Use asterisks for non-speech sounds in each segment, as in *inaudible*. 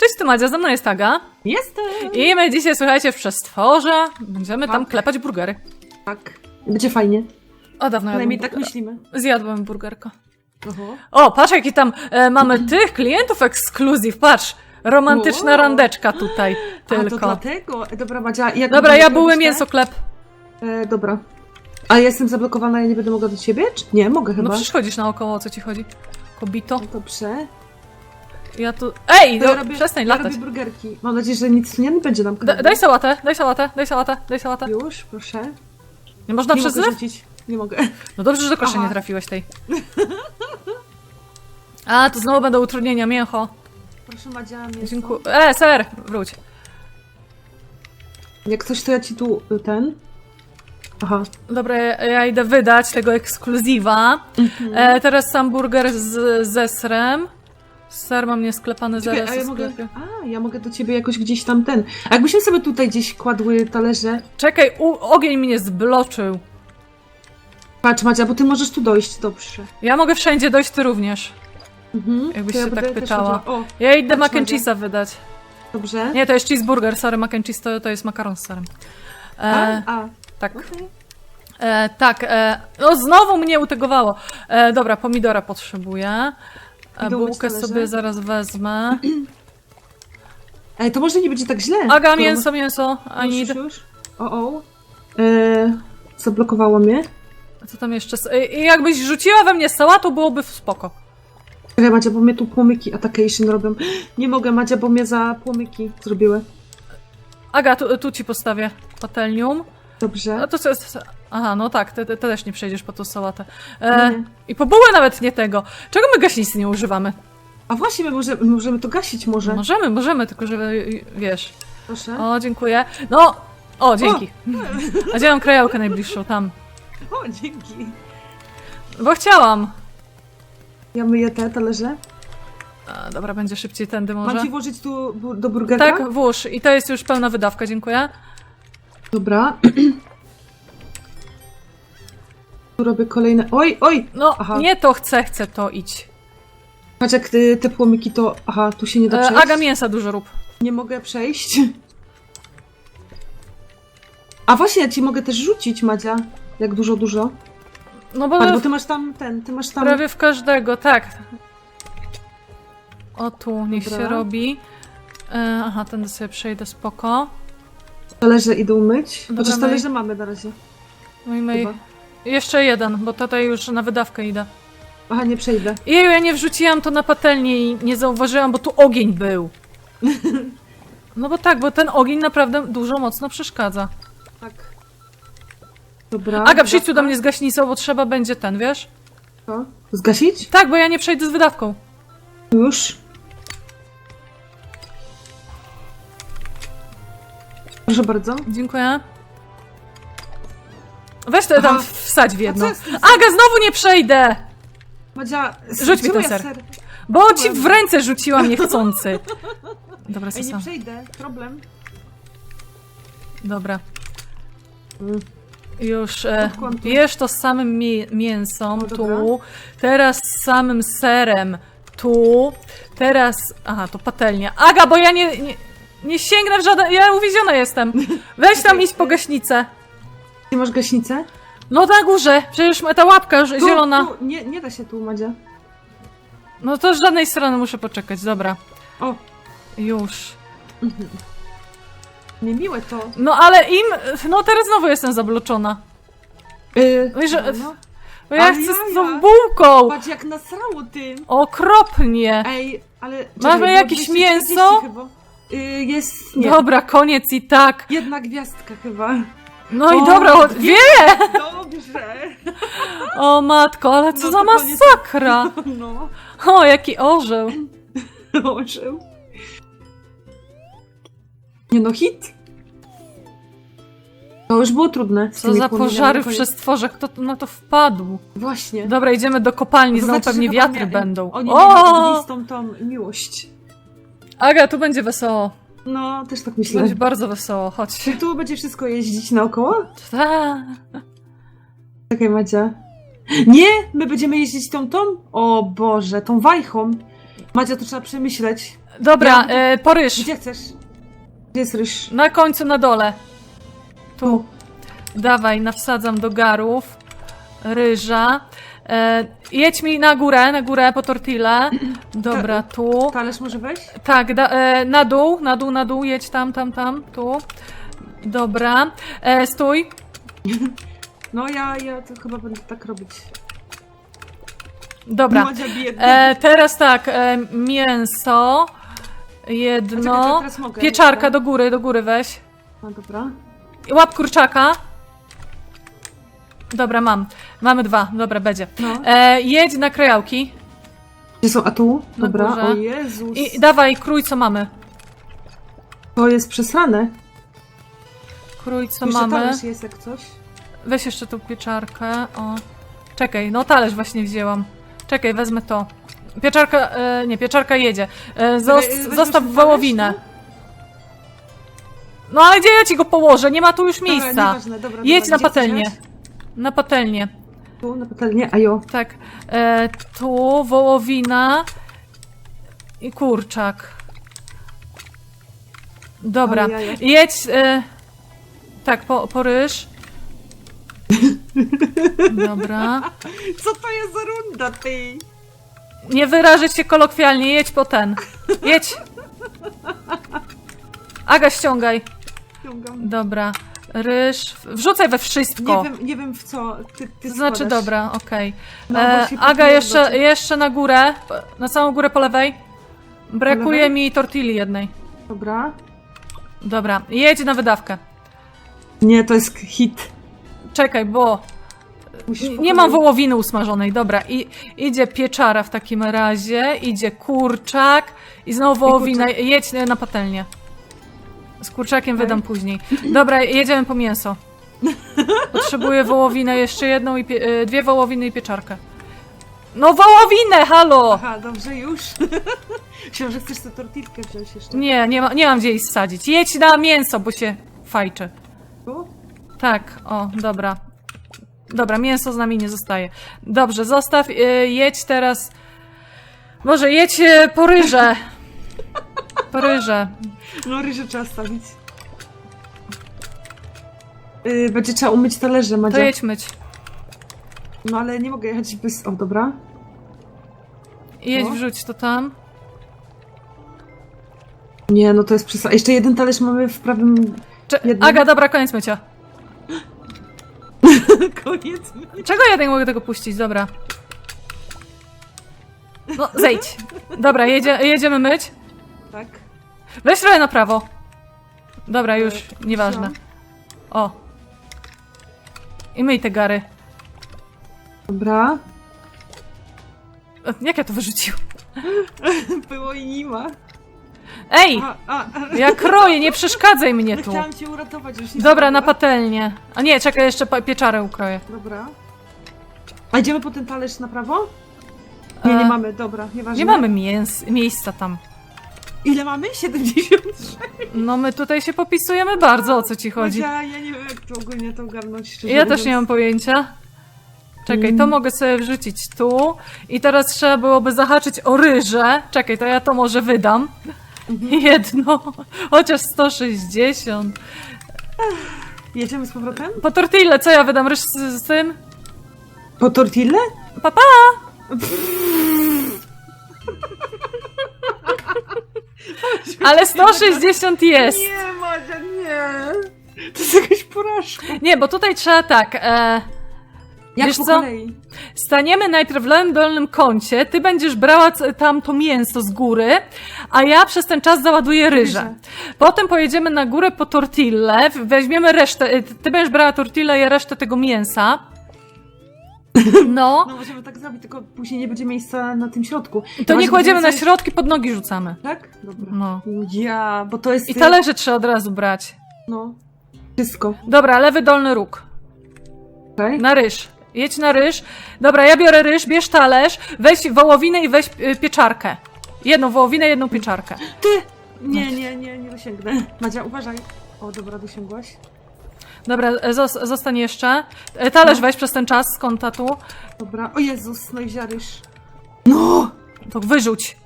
Cześć, tu Madzia, ze mną jest Aga. Jestem! I my dzisiaj, słuchajcie, w przestworze będziemy tam Tak. klepać burgery. Tak. Będzie fajnie. O, dawno Przynajmniej jadłam tak burgera. myślimy. Zjadłem burgerko. Oho. O, patrz jaki tam e, mamy *clears throat* tych klientów ekskluzyw, patrz. Romantyczna Wow. randeczka tutaj A to tylko. dlatego. E, Dobra, Madzia, jak Dobra, ja robisz były te? mięso klep. E, dobra. A ja jestem zablokowana, ja nie będę mogła do ciebie? Czy? Nie, mogę chyba. No przecież chodzisz naokoło, o co ci chodzi? Kobito. No Dobrze. Ja tu... Ej, To no, ja robię, przestań ja latać. robię burgerki. Mam nadzieję, że nic nie będzie nam Da, daj sałatę, daj sałatę, daj sałatę, daj sałatę. Już, proszę. Nie można nie przez mogę rzucić. Nie mogę. No dobrze, że do kosza Aha. nie trafiłeś tej. A, to znowu będą utrudnienia, mięcho. Proszę Madzia, mięso. Dziękuję. E, ser, wróć. Jak coś, to ja ci tu y, ten... Aha. Dobra, ja, idę wydać tego ekskluzywa. Mhm. E, teraz sam burger z, ze serem. Ser mam niesklepany Czekaj, zaraz a ja mogę... A, ja mogę do ciebie jakoś gdzieś tam ten... A jakbyśmy sobie tutaj gdzieś kładły talerze... Czekaj, u, ogień mnie zbloczył. Patrz Madzia, bo ty możesz tu dojść, dobrze. Ja mogę wszędzie dojść, ty również. Mhm. Jakbyś się tak pytała. O, Ja idę mac and Madzia. cheese'a wydać. dobrze. Nie, to jest cheeseburger, sorry, mac and cheese to, to jest makaron z serem. A, E, a. tak. okej. E, tak, e, no znowu mnie utegowało. E, dobra, pomidora potrzebuję. Idą myć bułkę talerze? sobie zaraz wezmę. Ej, to może nie będzie tak źle. Aga, skoro- mięso, mięso, I Już, need. już, już. O, o. E, zablokowało mnie. A Co tam jeszcze? E, I jakbyś rzuciła we mnie sałatą, byłoby spoko. Czekaj, Madzia, bo mnie tu płomyki attackation robią. Nie mogę, Madzia, bo mnie za płomyki zrobiły. Aga, tu, tu ci postawię patelnium. Dobrze. A to co jest? Aha, no tak, ty, ty, ty też nie przejdziesz po tą sałatę. No E, nie. I po bułę nawet nie tego. Czego my gaśnicy nie używamy? A właśnie, my może, możemy to gasić może. Możemy, możemy, tylko że wiesz. Proszę. O, dziękuję. No, o, dzięki. A gdzie mam krajałkę najbliższą? Tam. O, dzięki. Bo chciałam. Ja myję te talerze. A, dobra, będzie szybciej tędy może. Mam ci włożyć tu do burgerka? Tak, włóż. I to jest już pełna wydawka, dziękuję. Dobra. *clears throat* tu robię kolejne... Oj, oj! No, Aha. nie to chcę, chcę to idź. Patrz, jak ty, te płomyki to... Aha, tu się nie da E, przejść. Aga, mięsa dużo rób. Nie mogę przejść. A właśnie, ja ci mogę też rzucić, Madzia. Jak dużo, dużo. No bo, Patrz, bo ty masz tam ten, ty masz tam... prawie w każdego, tak. O tu, niech Dobra. się robi. E, aha, tędy sobie przejdę, spoko. Talerze idą myć. Dobra, Chociaż talerze mamy na razie. No i my... Chyba. Jeszcze jeden, bo tutaj już na wydawkę idę. Aha, nie przejdę. Jeju, ja nie wrzuciłam to na patelnię i nie zauważyłam, bo tu ogień był. *laughs* No bo tak, bo ten ogień naprawdę dużo mocno przeszkadza. Tak. Dobra. Aga, przyjdź tu do mnie z gaśnicą, bo trzeba będzie ten, wiesz? Co? Zgasić? Tak, bo ja nie przejdę z wydawką. Już. Proszę bardzo. Dziękuję. Weź to tam Aha. wsadź w A jedno. co jest? Aga, znowu nie przejdę! Madzia, Rzuć mi czemu ten ja ser. Bo ci w ręce rzuciłam niechcący. *laughs* Dobra, Ej, nie przejdę. Problem. Dobra. Mm. Już e, jesz to z samym mi mięsą O, dobra. tu, teraz z samym serem tu, teraz... Aha, to patelnia. Aga, bo ja nie, nie, nie sięgnę w żaden... Ja uwieziona jestem. Weź tam iść po gaśnicę. Ty masz gaśnicę? No na górze, przecież ta łapka Tu, zielona. Tu. Nie, nie da się tu, Madzia. No to z żadnej strony muszę poczekać, dobra. O, Już. niemiłe to. No ale im... No teraz znowu jestem zabloczona. Yy, że- no. Bo ja Ale chcę z jaja. tą bułką. Patrz jak nasrało tym. Okropnie. Ej, ale... Mamy jakieś było 240 mięso? Chyba. Yy, jest... Nie. Dobra, koniec i tak. Jedna gwiazdka chyba. No i O, dobra, o, wie! Dobrze. O matko, ale co No za to koniec. masakra! No. O, jaki orzeł. Orzeł. Nie no, hit. To już było trudne. z Co tymi za płomieniami pożary w koniec. przestworze, kto tu na to wpadł? Właśnie. Dobra, idziemy do kopalni, To znowu znaczy, pewnie wiatry mia- będą. Oni o! O! tą tą miłość. Aga, tu będzie wesoło. No, też tak myślę. Będzie bardzo wesoło, chodź. Czy tu będzie wszystko jeździć naokoło? Ta. Czekaj, Madzia. Nie! My będziemy jeździć tą tą? O Boże, tą wajchą. Madzia, to trzeba przemyśleć. Dobra, Ja- e. Gdzie chcesz? Gdzie jest ryż? Na końcu, na dole. Tu. Dawaj, nawsadzam do garów. Ryża. E, jedź mi na górę, na górę po tortillę. Dobra, tu. Talerz może wejść? Tak, da, e, na dół, na dół, na dół, jedź tam, tam, tam, tu. Dobra. E, stój. *laughs* No ja, ja to chyba będę tak robić. Dobra. Biedna. E, teraz tak, e, mięso. Czekaj, Jedno. to teraz mogę. Pieczarka Dobra. do góry, do góry weź. No dobra. Łap kurczaka. Dobra, mam. Mamy dwa. Dobra, będzie. No. E, jedź na krajałki. Gdzie są? A tu? Na Dobra, górze. o Jezus. I dawaj, krój co mamy. To jest przesrane. Krój co Jeszcze mamy. talerz jest jak coś. Weź jeszcze tą pieczarkę. O. Czekaj, no talerz właśnie wzięłam. Czekaj, wezmę to. Pieczarka, e, nie, pieczarka jedzie. E, zos, Czekaj, weźmiesz zostaw ten wołowinę. talerz, No ale gdzie ja ci go położę? Nie ma tu już Dobra, miejsca. nieważne, dobra, Jedź dobra, na gdzie patelnię. Na patelnię. Tu, na patelnię, a jo. Tak. E, tu wołowina i kurczak. Dobra. Ojej. Jedź. E, tak, po, po ryż. Dobra. *laughs* Co to jest za runda, ty? Nie wyrażać się kolokwialnie, jedź po ten. Jedź. Aga, ściągaj. Ciągam. Dobra. Ryż. Wrzucaj we wszystko. Nie wiem, nie wiem w co ty, ty znaczy, składasz. dobra, okej. No, E, Aga, jeszcze, jeszcze na górę. Na samą górę po lewej. Brakuje lewej? mi tortilli jednej. Dobra. Dobra, jedź na wydawkę. Nie, to jest hit. Czekaj, bo Musisz nie, po nie mam wołowiny usmażonej. Dobra, i idzie pieczara w takim razie, idzie kurczak i znowu wołowina. Jedź na patelnię. Z kurczakiem wydam później. Dobra, jedziemy po mięso. Potrzebuję wołowinę, jeszcze jedną i pie- y, dwie wołowiny i pieczarkę. No wołowinę, halo! Aha, dobrze, już. *laughs* Myślałam, że chcesz tę tortilkę wziąć jeszcze. Nie, nie, ma, nie mam gdzie jej wsadzić. Jedź na mięso, bo się fajczy. Tu? Tak, o, dobra. Dobra, mięso z nami nie zostaje. Dobrze, zostaw, y, jedź teraz. Może jedź y, po ryże. *laughs* Po ryże. No, ryże trzeba stawić. Yy, będzie trzeba umyć talerze, To Madzia. jedź myć. No, ale nie mogę jechać bez... O, dobra. Jedź, No. wrzuć to tam. Nie, no to jest przesada. Jeszcze jeden talerz mamy w prawym... Cze- Jednym. Aga, dobra, koniec mycia. *laughs* Koniec. Czego ja nie mogę tego puścić? Dobra. No, zejdź. Dobra, jedzie, jedziemy myć. Tak. Weź trochę na prawo. Dobra, już, E, nieważne. wziąłam. O. I myj te gary. Dobra. O, Jak ja to wyrzucił? *laughs* Było i nie ma. Ej! A, a, a. Ja kroję, nie przeszkadzaj mnie tu. chciałam cię uratować, już nie Dobra, na mogę. patelnię. A nie, czekaj, jeszcze pa- pieczarę ukroję. Dobra. A idziemy po ten talerz na prawo? Nie, nie E, mamy, dobra, nieważne. Nie mamy mięs, miejsca tam. Ile mamy? 73. No my tutaj się popisujemy bardzo, o co ci chodzi. Ja, ja nie wiem, jak to ogólnie to ogarnąć. szczerze Ja też mówiąc. nie mam pojęcia. Czekaj, to Mm. mogę sobie wrzucić tu. I teraz trzeba byłoby zahaczyć o ryże. Czekaj, to ja to może wydam. Mhm. *laughs* Jedno, chociaż 160. Jedziemy z powrotem? Po tortille, co ja wydam? Ryż z, z tym? Po tortille? Papa! Ale 160 jest. Nie, Madzia, nie. To jest *laughs* jakaś porażka. Nie, bo tutaj trzeba tak. E, Jak Wiesz po co? kolei? staniemy najpierw w lewym dolnym kącie, ty będziesz brała c- tam to mięso z góry, a ja przez ten czas załaduję ryże. Ryże. Potem pojedziemy na górę po tortillę, w- weźmiemy resztę, e, ty będziesz brała tortillę, ja resztę tego mięsa. *laughs* No, No możemy tak zrobić, tylko później nie będzie miejsca na tym środku. to nie że kładziemy na środki, pod nogi rzucamy. Tak? Dobra. No. Ja, bo to jest... I talerze trzeba od razu brać. No. Wszystko. Dobra, lewy dolny róg. Okej. Na ryż. Jedź na ryż. Dobra, ja biorę ryż, bierz talerz, weź wołowinę i weź y, pieczarkę. Jedną wołowinę, jedną pieczarkę. Ty! Nie, nie, nie, nie dosięgnę. Madzia, uważaj. O, dobra, dosięgłaś. Dobra, e, zos- zostań jeszcze. E, Talerz weź przez ten czas z kąta tu. Dobra. O Jezus, no i wziąłeś. No! To wyrzuć.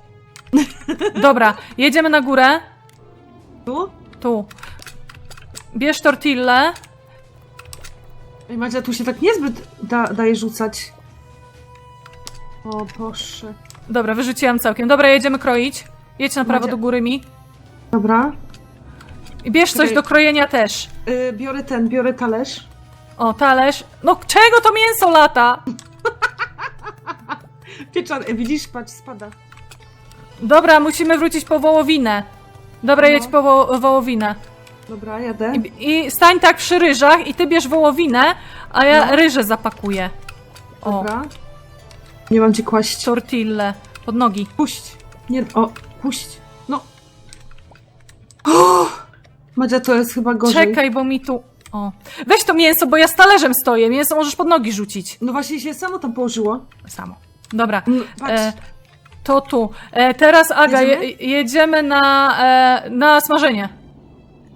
Dobra, jedziemy na górę. Tu? Tu. Bierz tortillę. Ej, Madzia, tu się tak niezbyt da, daje rzucać. O Boże. Dobra, wyrzuciłam całkiem. Dobra, jedziemy kroić. Jedź na prawo Macie- do góry mi. Dobra. I bierz coś Czekaj. do krojenia też. Y, biorę ten, biorę talerz. O, talerz. No czego to mięso lata? *laughs* Pieczar, e, widzisz, patrz, spada. Dobra, musimy wrócić po wołowinę. Dobra, No. jedź po wo wołowinę. Dobra, jadę. I, I stań tak przy ryżach i ty bierz wołowinę, a ja No. ryże zapakuję. O, Dobra. Nie mam cię kłaść. tortille. Pod nogi. Puść. Nie, o, puść. No. *gasps* O! Madzia, to jest chyba gorzej. Czekaj, bo mi tu... O. Weź to mięso, bo ja z talerzem stoję. Mięso możesz pod nogi rzucić. No właśnie się samo tam położyło. Samo. Dobra. No, patrz. E, to tu. E, teraz Aga, Jedziemy? je, jedziemy na, e, na smażenie.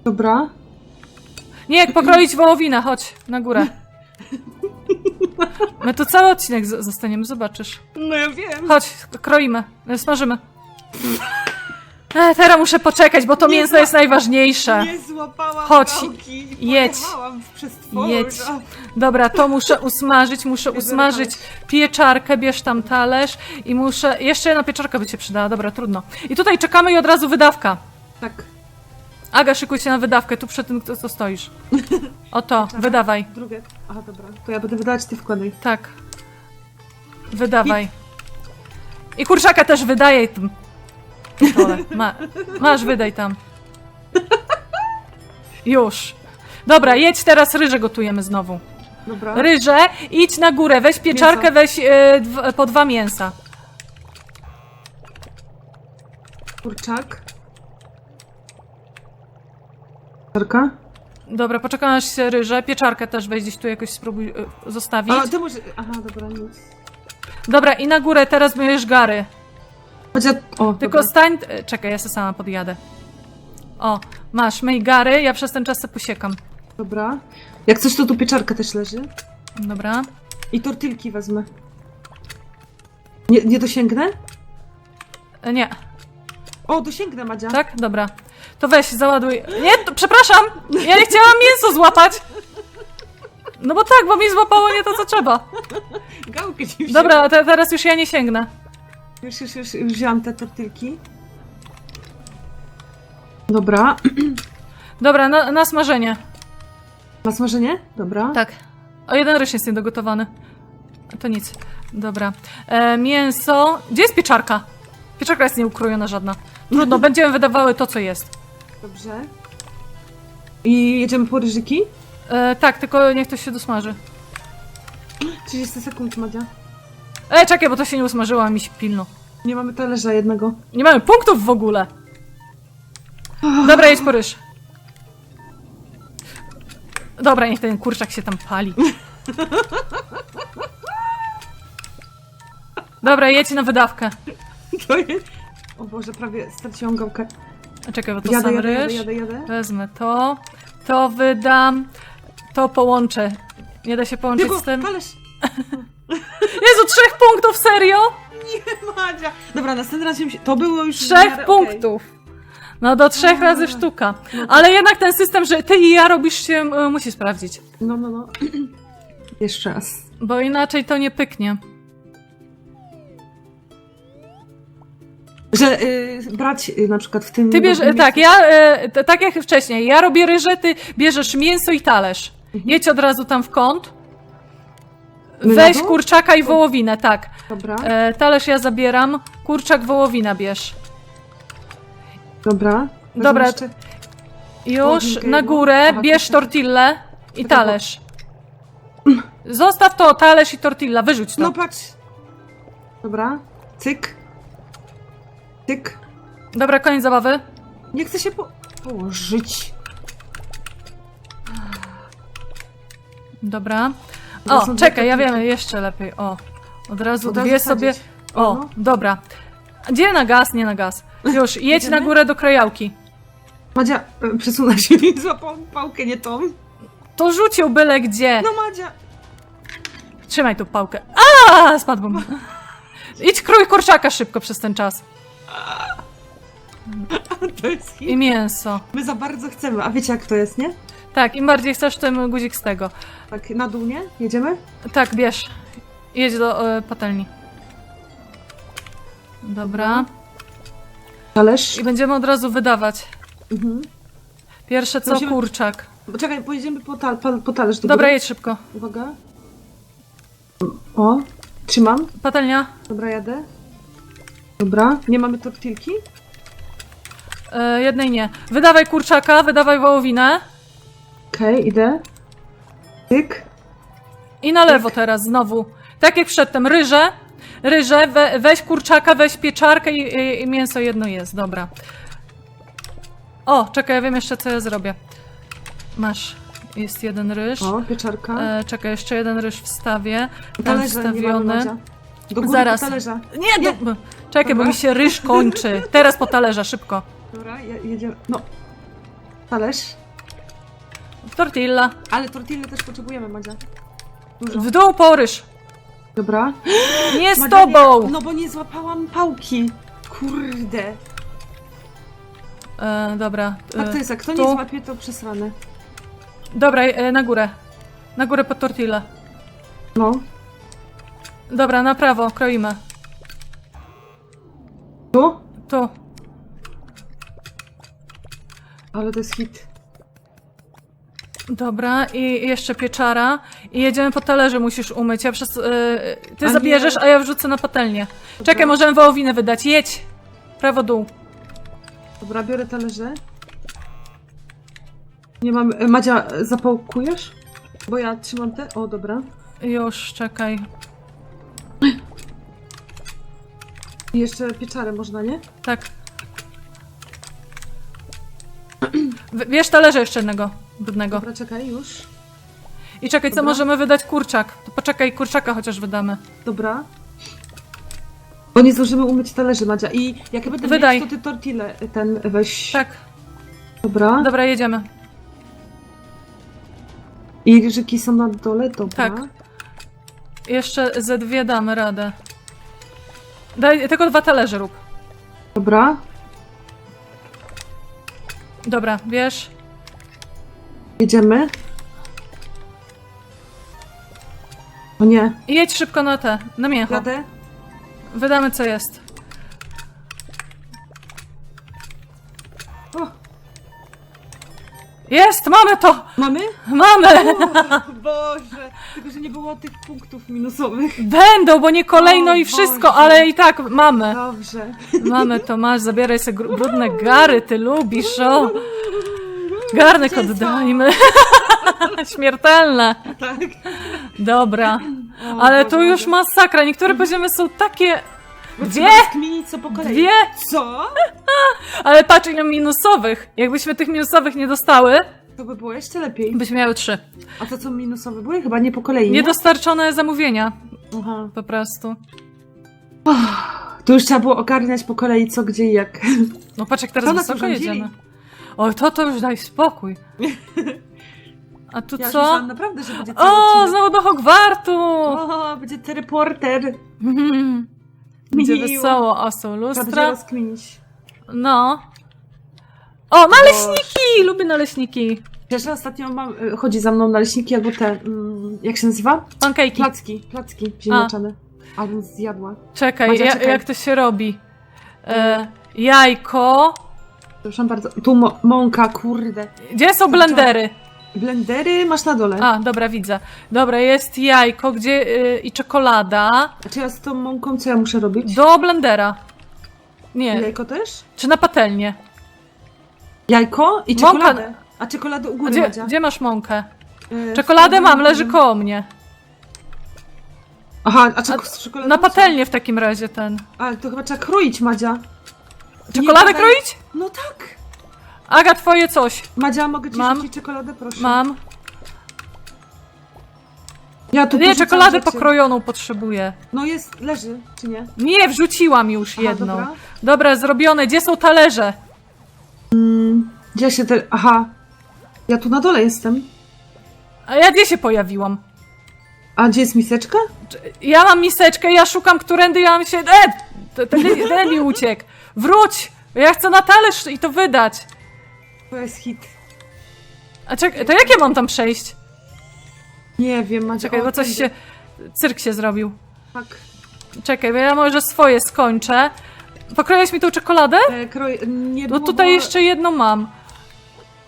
Dobra. Nie, pokroić wołowinę, chodź na górę. My tu cały odcinek z- zostaniemy, zobaczysz. No ja wiem. Chodź, kroimy, e, smażymy. E, teraz muszę poczekać, bo to Nie mięso zła- jest najważniejsze. Nie złapałam Chodź, gałki. jedź. Pojechałam przez Jedź. tworza. Dobra, to muszę usmażyć, muszę usmażyć pieczarkę, bierz tam talerz i muszę... Jeszcze jedna pieczarka by cię przydała, dobra, trudno. I tutaj czekamy i od razu wydawka. Tak. Aga, szykuj się na wydawkę, tu przed tym, kto co stoisz. *laughs* Oto, wydawaj. Drugie. Aha, dobra. To ja będę wydawać, ty wkładaj. Tak. Wydawaj. I kurczaka też wydaje tym. Ma, masz, wydaj tam. Już. Dobra, jedź teraz ryże gotujemy znowu. Dobra. Ryże, idź na górę, weź pieczarkę, Mięso. weź e, dw, po dwa mięsa. Kurczak. Pieczarka. Dobra, poczekam aż się ryże, pieczarkę też weź gdzieś tu jakoś spróbuj e, zostawić. A, ty może... Aha, dobra, nic. Dobra, i na górę teraz bierzesz gary. Chociaż... O, Tylko dobra. stań. e, Czekaj, ja se sama podjadę. O, masz, myj gary, ja przez ten czas se posiekam. Dobra. Jak coś, to tu pieczarka też leży. Dobra. I tortilki wezmę. Nie, nie dosięgnę? E, Nie, O, dosięgnę, Madzia. tak? Dobra. To weź, załaduj. Nie, to, przepraszam! Ja nie chciałam mięso złapać! No bo tak, bo mi złapało nie to, co trzeba. Gałkę ci. Dobra, te, teraz już ja nie sięgnę. Już, już, już, już wzięłam te tortilki. Dobra. *clears throat* Dobra, na, na smażenie. Na smażenie? Dobra. Tak. O, jeden ryż jest niedogotowany. To nic. Dobra. E, mięso. Gdzie jest pieczarka? Pieczarka jest nieukrojona żadna. Trudno, *laughs* będziemy wydawały to, co jest. Dobrze. I jedziemy po ryżyki? E, tak, tylko niech to się dosmaży. *gasps* 30 sekund, Madzia. E, czekaj, bo to się nie usmażyło, a mi się pilno. Nie mamy talerza jednego. Nie mamy punktów w ogóle. Dobra, jedź po ryż. Dobra, niech ten kurczak się tam pali. Dobra, jedź na wydawkę. To jest... O Boże, prawie straciłam gałkę. Czekaj, bo to Jadę, sam jadę, jadę, ryż. jadę, jadę. Wezmę to, to wydam, to połączę. Nie da się połączyć Tylko z tym. talerz! *laughs* Jezu, trzech punktów, serio? Nie, Madzia! Dobra, następnym razem się... To było już... w Trzech miarę punktów. No do trzech razy sztuka. Ale jednak ten system, że ty i ja robisz się, y, musi sprawdzić. No, no, no. *clears throat* Jeszcze raz. Bo inaczej to nie pyknie. Że y, brać y, na przykład w tym... Ty bierz, tak, ja, t- tak jak wcześniej, ja robię ryże, ty bierzesz mięso i talerz. Jedź od razu tam w kąt. Weź kurczaka i wołowinę, tak. Dobra, E, talerz ja zabieram, kurczak, wołowina bierz. dobra. Wezmę Dobra, Jeszcze... Już Wołowinkę na jedną? górę Aha, bierz kurczak. tortillę i Czekaj, bo- talerz. Zostaw to, talerz i tortilla, wyrzuć to. No patrz. Dobra. Cyk. Cyk. Dobra, koniec zabawy. Nie chcę się po... położyć. Dobra. Są O, dwie czekaj, ja wiem, jeszcze lepiej. O, od razu Od razu dwie sobie. wsadzić. O, No. dobra. Gdzie na gaz? Nie na gaz. Już, *laughs* jedź na górę do krajałki. Madzia, e, przesunę się *laughs* i złapałam pałkę nie tą. To rzucił byle gdzie. No Madzia. Trzymaj tu pałkę. A, spadłam. *laughs* Idź krój kurczaka szybko przez ten czas. To jest hit. i mięso. My za bardzo chcemy, a wiecie jak to jest, nie? Tak, im bardziej chcesz, tym guzik z tego. Tak na dół, nie? Jedziemy? Tak, bierz. Jedź do e, patelni. Dobra. Talerz. I będziemy od razu wydawać. Mhm. Pierwsze co, Musimy- kurczak. Czekaj, pojedziemy po, tal, po, po talerz. do Dobra, góry. jedź szybko. Uwaga. O, trzymam. Patelnia. Dobra, jadę. Dobra, nie mamy tortilki? E, jednej nie. Wydawaj kurczaka, wydawaj wołowinę. Okej, idę. Tyk. I na lewo teraz znowu. Tak jak przedtem, ryże. Ryże, we, weź kurczaka, weź pieczarkę i, i, i mięso jedno jest, dobra. O, czekaj, ja wiem jeszcze co ja zrobię. Masz, jest jeden ryż. O, pieczarka. E, czekaj, jeszcze jeden ryż wstawię. Ten Talerza nie wstawiony. Do góry Zaraz. po talerza. Nie, Nie. do... czekaj, bo Dobra. mi się ryż kończy. *laughs* Teraz po talerza, szybko. Dobra, je, jedziemy. No. Talerz. Tortilla. Ale tortille też potrzebujemy, Madzia. Dużo. W dół po ryż. Dobra. Nie z Madzia, tobą! Nie, no bo nie złapałam pałki. Kurde. E, dobra. Tak to E, jest, jak kto tu. nie złapie, to przesrane. dobra, e, na górę. Na górę pod tortillę. No. Dobra, na prawo, kroimy. Tu? Tu. Ale to jest hit. Dobra, i jeszcze pieczara. I jedziemy po talerze, musisz umyć. Ja przez, e, ty A zabierzesz, nie. a ja wrzucę na patelnię. Czekaj, możemy wołowinę wydać. Jedź! Prawo, dół. Dobra, biorę talerze. Nie mam... e, Madzia, e, zapałkujesz? Bo ja trzymam te... O, dobra. Już, czekaj. I jeszcze pieczarę można, nie? Tak. W- Bierz talerze jeszcze jednego, brudnego. Dobra, czekaj, już. I czekaj, co Dobra. możemy wydać? Kurczak. To poczekaj, kurczaka chociaż wydamy. Dobra. Bo nie zdążymy umyć talerzy, Madzia. I jak ja będę Wydaj. mieć, to ty tortille ten weź. Tak, Dobra. dobra, jedziemy. I ryżyki są na dole, dobra. Tak. Jeszcze ze dwie damy radę. Daj, tylko dwa talerze rób. Dobra. Dobra, wiesz. Jedziemy. O nie, jedź szybko na te, na mięcho. jadę. Wydamy co jest. O, Jest, mamy to! mamy? Mamy! O, Boże, tylko że nie było tych punktów minusowych. Będą, bo nie kolejno O i wszystko, Boże. ale i tak mamy. Dobrze. Mamy to, masz, zabieraj sobie gru- brudne gary, ty lubisz, o! Garnek oddajmy. *laughs* Śmiertelne. Tak. Dobra. O, Ale Boże, tu już masakra. Niektóre poziomy są takie... Trzeba rozkminić co po kolei. Dwie? Co? *laughs* Ale patrz ile minusowych. Jakbyśmy tych minusowych nie dostały, To by było jeszcze lepiej. byśmy miały trzy. A to co minusowe były? Chyba nie po kolei, nie? Niedostarczone zamówienia. Aha. Po prostu. Tu już trzeba było ogarniać po kolei co, gdzie i jak. No patrz jak teraz To nas wysoko urządzili. jedziemy. O, to to już daj spokój. *laughs* A tu Ja już co? myślałam naprawdę, że będzie cały O, odcinek. znowu do Hogwartu! O, będzie teleporter. Mhm. *laughs* Będzie Miło. wesoło, a są Trzeba będzie lustra. rozkminić. No. O, naleśniki! Lubię naleśniki. Wiesz, że ostatnio mam, y, chodzi za mną naleśniki albo te, mm, jak się nazywa? Pancake'i. Placki, placki ziemniaczane. Albo zjadła. Czekaj, Madzia, ja, czekaj. jak to się robi? E, jajko. Proszę bardzo. Tu mo- mąka, kurde. Gdzie są blendery? Blendery masz na dole. A, dobra, widzę. Dobra, jest jajko, gdzie y, i czekolada. A czy ja z tą mąką co ja muszę robić? Do blendera. Nie, Jajko też? czy na patelnię? Jajko i Mąka- czekoladę. A czekoladę u góry, Gdzie, Madzia. gdzie masz mąkę? Y, Czekoladę w- mam, leży koło mnie. Aha, a czek- z czekoladą Na patelnię w takim razie ten. Ale to chyba trzeba kroić, Madzia. Czekoladę gadaj. kroić? No tak. Aga, twoje coś. Madzia, mogę ci Mam. rzucić czekoladę, proszę? Mam. Ja tu Nie, porzucam czekoladę rzeczy. pokrojoną potrzebuję. No jest, leży, czy nie? Nie, wrzuciłam już Aha, jedną. dobra. Dobra, zrobione. Gdzie są talerze? Gdzie się te... Aha. Ja tu na dole jestem. A ja gdzie się pojawiłam? A gdzie jest miseczka? Ja mam miseczkę, ja szukam, którędy ja mam się... E! Ten, mi uciekł. Wróć! Ja chcę na talerz i to wydać. To jest hit. A czekaj, to jak ja mam tam przejść? Nie wiem, Madzia. Czekaj, bo coś się... Cyrk się zrobił. Tak. Czekaj, bo ja może swoje skończę. Pokroiłeś mi tą czekoladę? E, kroj... Nie No tutaj bo jeszcze jedną mam.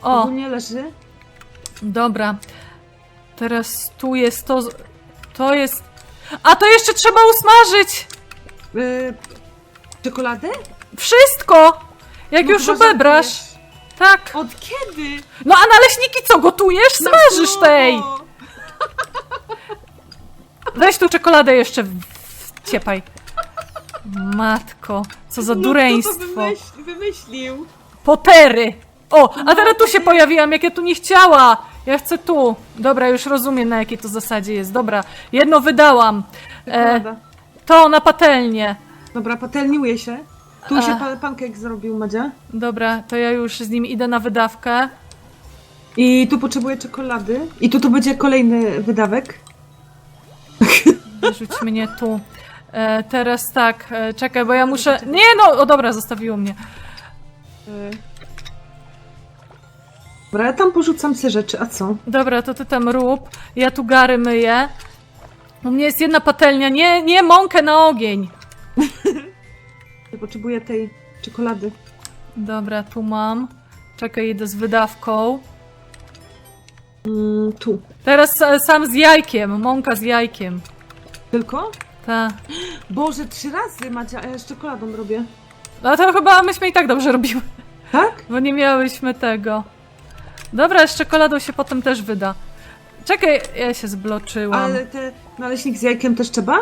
O, ogólnie leży. dobra. Teraz tu jest to... z- To jest... A to jeszcze trzeba usmażyć! E, czekoladę? Wszystko! Jak No już chyba obebrasz. Tak. Od kiedy? No a naleśniki co, gotujesz? Na Smażysz tej! Weź tu czekoladę jeszcze wciepaj. Matko, co za No, dureństwo. Kto to wymyśl, wymyślił? Potery! O, a teraz tu się pojawiłam, jak ja tu nie chciała. Ja chcę tu. Dobra, już rozumiem na jakiej to zasadzie jest. Dobra, jedno wydałam. E, to na patelnię. Dobra, patelniuje się. Tu się Ach. pa pancake zrobił, Madzia. Dobra, to ja już z nim idę na wydawkę. I tu potrzebuję czekolady. I tu to będzie kolejny wydawek. Wyrzuć *laughs* mnie tu. E, teraz tak, e, czekaj, bo ja muszę... Nie no, o dobra, zostawiło mnie. E. Dobra, ja tam porzucam te rzeczy, a co? Dobra, to ty tam rób. Ja tu gary myję. U mnie jest jedna patelnia. Nie, nie mąkę na ogień. *laughs* Ja potrzebuję tej czekolady. Dobra, tu mam. Czekaj, idę z wydawką. Mm, tu. Teraz e, sam z jajkiem. Mąka z jajkiem. Tylko? Ta. Boże, trzy razy, Madzia, a ja z czekoladą robię. No to chyba myśmy i tak dobrze robiły, Tak? bo nie miałyśmy tego. Dobra, z czekoladą się potem też wyda. Czekaj, ja się zbloczyłam. Ale te naleśnik z jajkiem też trzeba?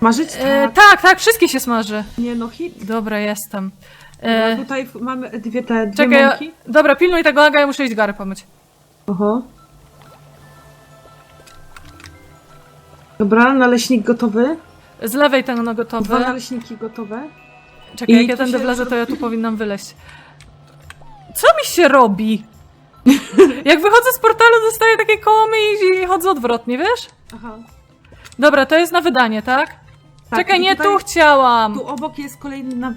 Marzyć? E, Tak. tak, tak, wszystkie się smaży. Nie no, hit. Dobra, jestem. E, tutaj mamy dwie te dwie czekaj, ja, mąki. dobra, pilnuj tego Aga, ja muszę iść gary pomyć. Oho. Dobra, naleśnik gotowy. Z lewej ten no Dwa gotowy. naleśniki gotowe. Czekaj, I jak ja tu tędy się wlezę, to ja tu powinnam wyleźć. Co mi się robi? *laughs* Jak wychodzę z portalu, dostaję takie koło i, i chodzę odwrotnie, wiesz? Aha. Dobra, to jest na wydanie, tak? Tak, Czekaj, i nie tutaj- tu chciałam. Tu obok jest kolejny na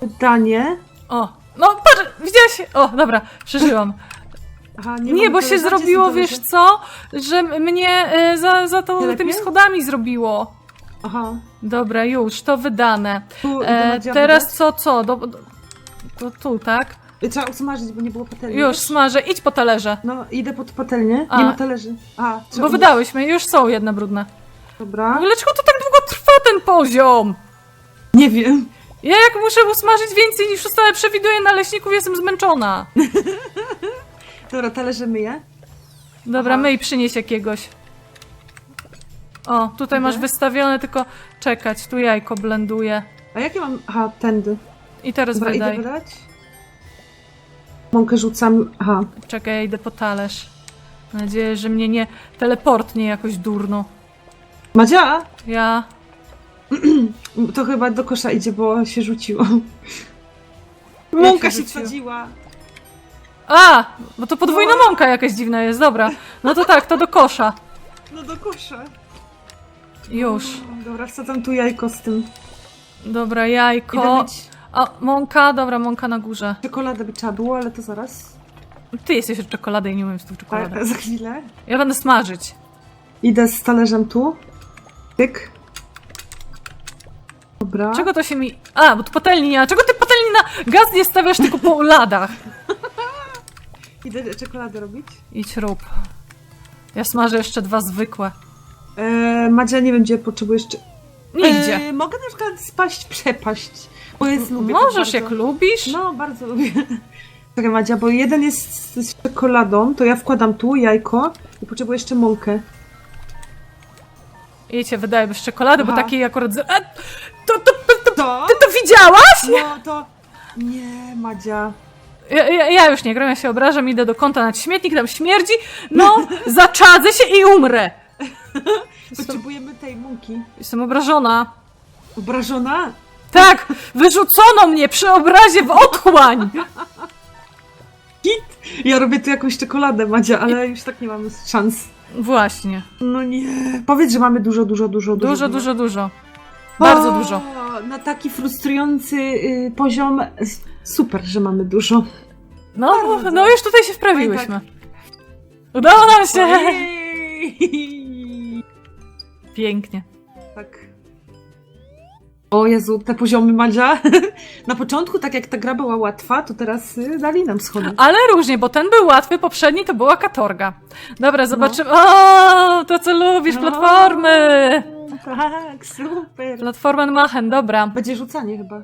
wydanie. O, no patrz, widziałaś? O, dobra, przeżyłam. *laughs* Aha, Nie, bo się zrobiło, są wiesz co? Że mnie y, za, za Telepie? tymi schodami zrobiło. Aha. Dobra, już, to wydane. Tu E, teraz co, co? Do, do, to tu, tak? Trzeba usmażyć, bo nie było patelni. Już, smażę, idź po talerze. No, idę pod patelnię. A. Nie ma talerzy. A, trzeba Bo umyć. wydałyśmy, już są jedne brudne. Dobra. dlaczego to tak długo trwa ten poziom? Nie wiem. Ja jak muszę usmażyć więcej niż ustale przewiduję naleśników, jestem zmęczona. *laughs* Dobra, talerze myję. Dobra, Aha. myj przynieś jakiegoś. O, tutaj masz Idę. wystawione, tylko czekać, tu jajko blenduję. A jakie mam? Aha, tędy. I teraz Dobra, idę wydaj. wydać. Mąkę rzucam. Aha. Czekaj, ja idę po talerz. Mam nadzieję, że mnie nie teleportnie jakoś durno. Madzia! Ja... *clears throat* To chyba do kosza idzie, bo się rzuciło. Mąka się rzuciło? A! Bo to podwójna mąka jakaś dziwna jest, dobra. No to tak, to do kosza. No do kosza. Już. Dobra, wsadzam tu jajko z tym. Dobra, Idę jajko. A, mąka, dobra, mąka na górze. czekoladę by trzeba było, ale to zaraz. Ty jesteś od czekolady i nie umiem z tą Tak, czekoladę. za chwilę. Ja będę smażyć. Idę z talerzem tu. Tyk. Dobra. Czego to się mi... A, bo tu ma. Czego ty patelni na gaz nie stawiasz tylko po ladach? *laughs* Idę czekoladę robić. Idź rób. Ja smażę jeszcze dwa zwykłe. Eee, Madzia, nie wiem, gdzie potrzebujesz... Czy... Nie idzie. Eee, mogę na przykład spaść, przepaść. Bo jest lubię to Możesz, bardzo. jak lubisz. No, bardzo lubię. *laughs* Czekaj, Madzia, bo jeden jest z, z czekoladą, to ja wkładam tu jajko i potrzebuję jeszcze mąkę. I cię wydaje bez czekolady, bo Aha. takiej akurat... z- A, to, to, to, To? ty to widziałaś? No, to... Nie, Madzia. Ja, ja, ja już nie gram, ja się obrażam, idę do kąta nad śmietnik, tam śmierdzi. No, *laughs* zaczadzę się i umrę. Jestem, *laughs* Potrzebujemy tej mąki. jestem obrażona. Obrażona? Tak, wyrzucono mnie przy obrazie w otchłań. Hit! Ja robię tu jakąś czekoladę, Madzia, ale już tak nie mamy szans. Właśnie. No nie. Powiedz, że mamy dużo, dużo, dużo, dużo. Dużo, dużo, dużo. Bardzo O, dużo. Na taki frustrujący y, poziom. s- Super, że mamy dużo. No, Bardzo. no już tutaj się wprawiłyśmy. Oj, Udało nam się! Ojej! Pięknie. Tak. O Jezu, te poziomy Madzia. *laughs* Na początku, tak jak ta gra była łatwa, to teraz y, dali nam schody. Ale różnie, bo ten był łatwy, poprzedni to była katorga. Dobra, zobaczymy. O, to co lubisz, No. platformy! Tak, super. Platformen Machen, dobra. Będzie rzucanie chyba.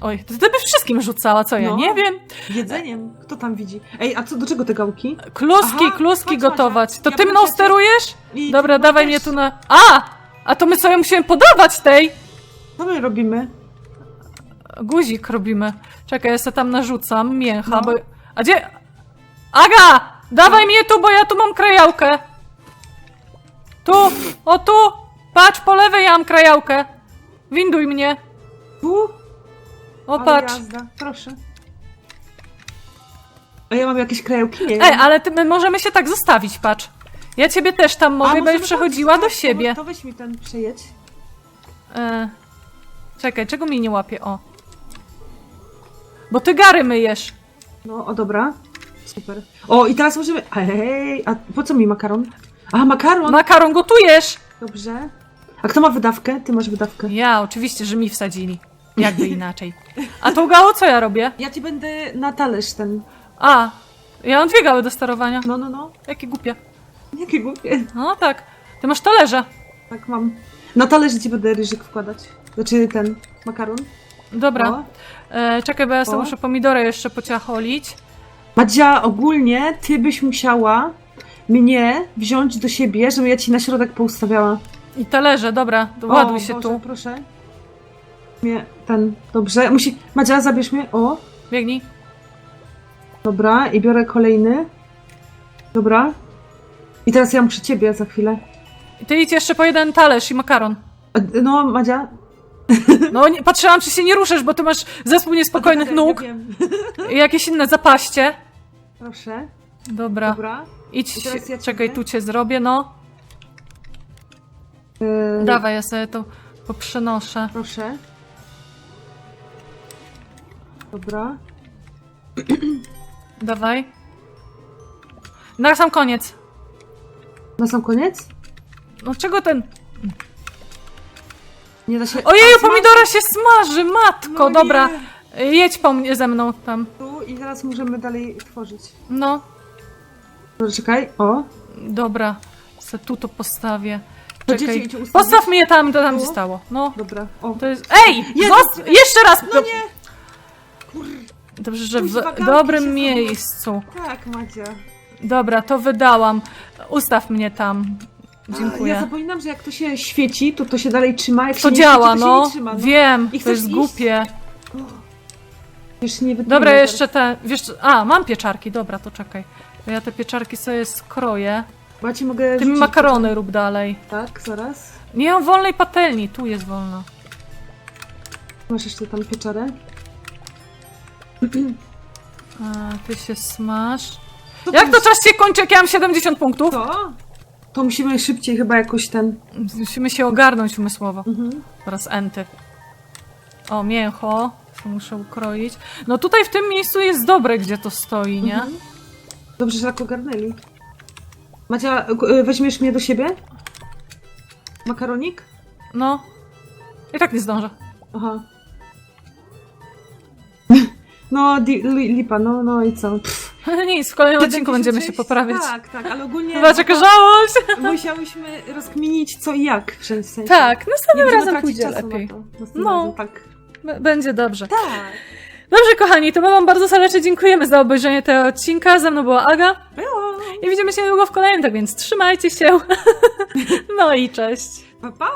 Oj, to ty byś wszystkim rzucała, co ja No. nie wiem. Jedzeniem. Kto tam widzi? Ej, a co, do czego te gałki? Kluski, Aha, kluski chodź, gotować. To ja ty bym mną chciała- sterujesz? I Dobra, dawaj mnie tu na... A! A to my sobie musimy podawać tej! Co my robimy? Guzik robimy. Czekaj, ja se tam narzucam mięcha, No. bo... A gdzie... Aga! Dawaj mnie tu, bo ja tu mam krajałkę. Tu! O tu! Patrz, po lewej ja mam krajałkę. Winduj mnie. Tu? O, Ale patrz. Jazda. Proszę. A ja mam jakieś krajałki? Nie Ej, wiem. ale ty, my możemy się tak zostawić, patrz. Ja ciebie też tam A, mogę, możemy będziesz przechodziła tak, do to- siebie. To weź mi ten przejedź. E, czekaj, czego mi nie łapie? O. Bo ty gary myjesz. No, o dobra. Super. O, i teraz możemy... Ej, a po co mi makaron? A, makaron! Makaron gotujesz! Dobrze. A kto ma wydawkę? Ty masz wydawkę. Ja, oczywiście, że mi wsadzili. Jakby *laughs* inaczej. A to gało co ja robię? Ja ci będę na talerz ten... A, ja mam dwie gały do sterowania. No, no, no. Jakie głupie. Jakie głupie. No tak. Ty masz talerze. Tak mam. Na talerz ci będę ryżyk wkładać. Znaczy ten makaron. Dobra. E, czekaj, bo ja sobie O. muszę pomidory jeszcze pociacholić. Madzia, ogólnie ty byś musiała mnie wziąć do siebie, żebym ja ci na środek poustawiała. I talerze, dobra. Ładuj się Boże, tu. proszę. Mnie, ten, dobrze. Musi... Madzia, zabierz mnie. O, Biegnij. dobra. I biorę kolejny. Dobra. I teraz ja muszę ciebie za chwilę. I ty idź jeszcze po jeden talerz i makaron. A, No, Madzia. No, nie, patrzyłam, czy się nie ruszysz, bo ty masz zespół niespokojnych Ja nóg wiem. i jakieś inne zapaście. Proszę. Dobra. Dobra. Idź, ja czekaj, tu cię zrobię, no. Yy, Dawaj, ja sobie to poprzenoszę. Proszę. Dobra. Dawaj. Na sam koniec. Na sam koniec? No czego ten... Nie da się... A, smaż pomidora się smaży, matko, No dobra. nie. Jedź po mnie ze mną tam. Tu I teraz możemy dalej tworzyć. No, Dobra, czekaj. O. dobra. Se tu to postawię. Będziecie Czekaj. idzie ustawić? Postaw mnie tam, to tam Tu? gdzie stało. No, Dobra. O. to jest... Ej! Jezu, Zost... czekaj. Jeszcze raz! No nie! Dobrze, że w dobrym miejscu. Tak, Madzia. Dobra, to wydałam. Ustaw mnie tam. Ja Dziękuję. zapominam, że jak to się świeci, to to się dalej trzyma. Jak To się nie działa, świeci, to no. Się nie trzyma, no. Wiem, I to chcesz jest iść? głupie. Wiesz, nie wytnę Dobra, jeszcze te. Wiesz, co- a, mam pieczarki, dobra, to czekaj. To ja te pieczarki sobie skroję. Bo ja ci mogę Ty mi rzucić makarony rób dalej. Tak, zaraz. Nie mam wolnej patelni, tu jest wolna. Masz jeszcze tam pieczarę. A, ty się smaż. Co Jak to jest? czas się kończy, jak ja mam 70 punktów? To? To musimy szybciej chyba jakoś ten... Musimy się ogarnąć umysłowo. Mhm. Teraz enty. O, mięcho. To muszę ukroić. No tutaj w tym miejscu jest dobre, gdzie to stoi, nie? Mhm. Dobrze, że tak ogarnęli. Macia, y, weźmiesz mnie do siebie? Makaronik? No. I tak nie zdążę. Aha. *laughs* No, di, li, lipa, no, no i co? Pff. Nic, w kolejnym odcinku 76? będziemy się poprawiać. Tak, tak, ale ogólnie Chyba czeka żałość. musiałyśmy rozkminić co i jak w sensie. Tak, następnym będziemy razem tracić pójdzie czasu lepiej. To. Następnym No. razem, tak. B- Będzie dobrze. Tak. Dobrze, kochani, to my wam bardzo serdecznie dziękujemy za obejrzenie tego odcinka. Ze mną była Aga Było. i widzimy się niedługo w kolejnym, tak więc trzymajcie się. *laughs* No i cześć. Pa, pa.